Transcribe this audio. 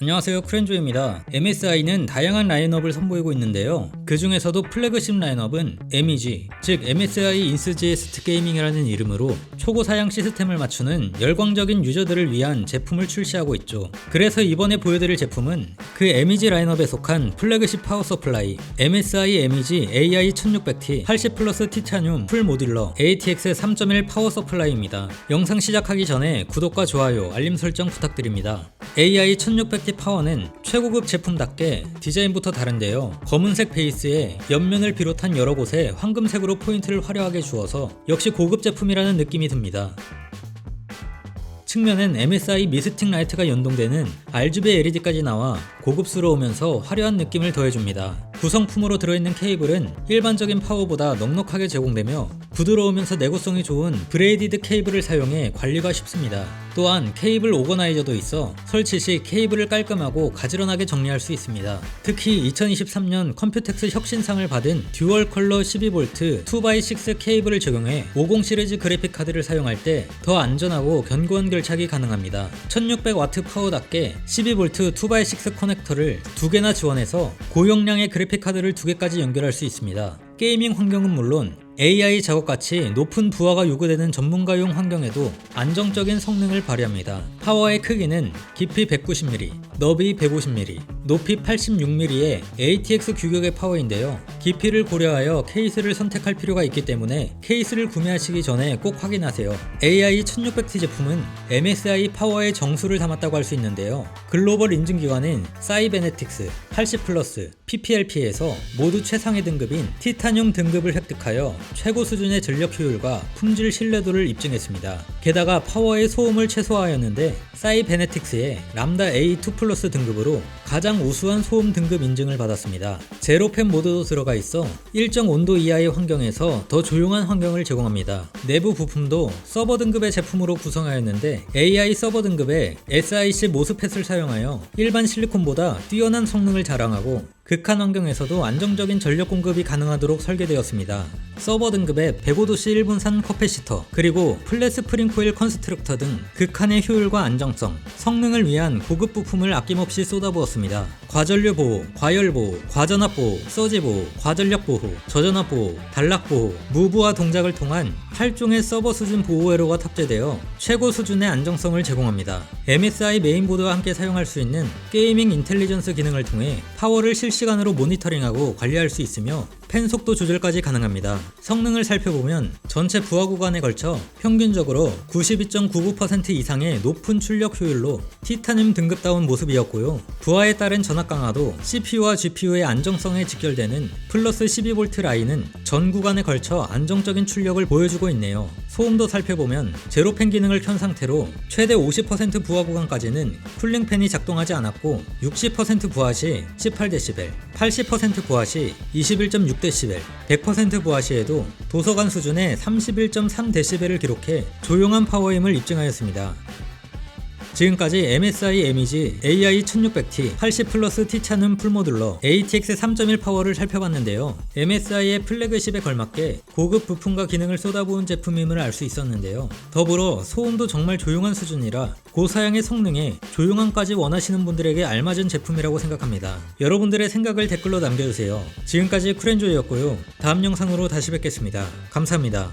안녕하세요 크렌조입니다. MSI는 다양한 라인업을 선보이고 있는데요. 그 중에서도 플래그십 라인업은 MEG, 즉 MSI 인스GS 게이밍이라는 이름으로 초고 사양 시스템을 맞추는 열광적인 유저들을 위한 제품을 출시하고 있죠. 그래서 이번에 보여드릴 제품은 그 MEG 라인업에 속한 플래그십 파워 서플라이 MSI MEG AI 1600T 80 플러스 티타늄 풀 모듈러 ATX 3.1 파워 서플라이입니다. 영상 시작하기 전에 구독과 좋아요, 알림 설정 부탁드립니다. AI 1600T 파워는 최고급 제품답게 디자인부터 다른데요. 검은색 베이스에 옆면을 비롯한 여러 곳에 황금색으로 포인트를 화려하게 주어서 역시 고급 제품이라는 느낌이 듭니다. 측면엔 MSI 미스틱 라이트가 연동되는 RGB LED까지 나와 고급스러우면서 화려한 느낌을 더해줍니다. 구성품으로 들어있는 케이블은 일반적인 파워보다 넉넉하게 제공되며 부드러우면서 내구성이 좋은 브레이디드 케이블을 사용해 관리가 쉽습니다. 또한 케이블 오거나이저도 있어 설치 시 케이블을 깔끔하고 가지런하게 정리할 수 있습니다. 특히 2023년 컴퓨텍스 혁신상을 받은 듀얼 컬러 12V 2x6 케이블을 적용해 50 시리즈 그래픽 카드를 사용할 때 더 안전하고 견고한 결착이 가능합니다. 1600W 파워답게 12V 2x6 커넥터를 두 개나 지원해서 고용량의 그래픽 카드를 두 개까지 연결할 수 있습니다. 게이밍 환경은 물론 AI 작업같이 높은 부하가 요구되는 전문가용 환경에도 안정적인 성능을 발휘합니다. 파워의 크기는 깊이 190mm, 너비 150mm, 높이 86mm의 ATX 규격의 파워인데요. 깊이를 고려하여 케이스를 선택할 필요가 있기 때문에 케이스를 구매하시기 전에 꼭 확인하세요. AI 1600T 제품은 MSI 파워의 정수를 담았다고 할 수 있는데요. 글로벌 인증기관인 사이베네틱스, 80 플러스, PPLP에서 모두 최상의 등급인 티타늄 등급을 획득하여 최고 수준의 전력 효율과 품질 신뢰도를 입증했습니다. 게다가 파워의 소음을 최소화하였는데 사이 베네틱스의 람다 A2 플러스 등급으로 가장 우수한 소음 등급 인증을 받았습니다. 제로팬 모드도 들어가 있어 일정 온도 이하의 환경에서 더 조용한 환경을 제공합니다. 내부 부품도 서버 등급의 제품으로 구성하였는데 AI 서버 등급의 SIC 모스펫을 사용하여 일반 실리콘보다 뛰어난 성능을 자랑하고 극한 환경에서도 안정적인 전력 공급이 가능하도록 설계되었습니다. 서버 등급의 105도씨 1분산 커패시터, 그리고 플랫 스프링 코일 컨스트럭터 등 극한의 효율과 안정성, 성능을 위한 고급 부품을 아낌없이 쏟아부었습니다. 과전류 보호, 과열 보호, 과전압 보호, 서지 보호, 과전력 보호, 저전압 보호, 단락 보호, 무부하 동작을 통한 8종의 서버 수준 보호 회로가 탑재되어 최고 수준의 안정성을 제공합니다. MSI 메인보드와 함께 사용할 수 있는 게이밍 인텔리전스 기능을 통해 파워를 실시 간으로 모니터링하고 관리할 수 있으며 팬 속도 조절까지 가능합니다. 성능을 살펴보면 전체 부하 구간에 걸쳐 평균적으로 92.99% 이상의 높은 출력 효율로 티타늄 등급다운 모습이었고요. 부하에 따른 전압 강화도 CPU와 GPU의 안정성에 직결되는 플러스 12V 라인은 전 구간에 걸쳐 안정적인 출력을 보여주고 있네요. 소음도 살펴보면 제로팬 기능을 켠 상태로 최대 50% 부하 구간까지는 쿨링팬이 작동하지 않았고 60% 부하 시 18dB, 80% 부하 시 21.6dB, 100% 부하 시에도 도서관 수준의 31.3dB를 기록해 조용한 파워임을 입증하였습니다. 지금까지 MSI MEG AI 1600T 80 플러스 티차는 풀모듈러 ATX 3.1 파워를 살펴봤는데요. MSI의 플래그십에 걸맞게 고급 부품과 기능을 쏟아부은 제품임을 알 수 있었는데요. 더불어 소음도 정말 조용한 수준이라 고사양의 성능에 조용함까지 원하시는 분들에게 알맞은 제품이라고 생각합니다. 여러분들의 생각을 댓글로 남겨주세요. 지금까지 쿠렌조이였고요. 다음 영상으로 다시 뵙겠습니다. 감사합니다.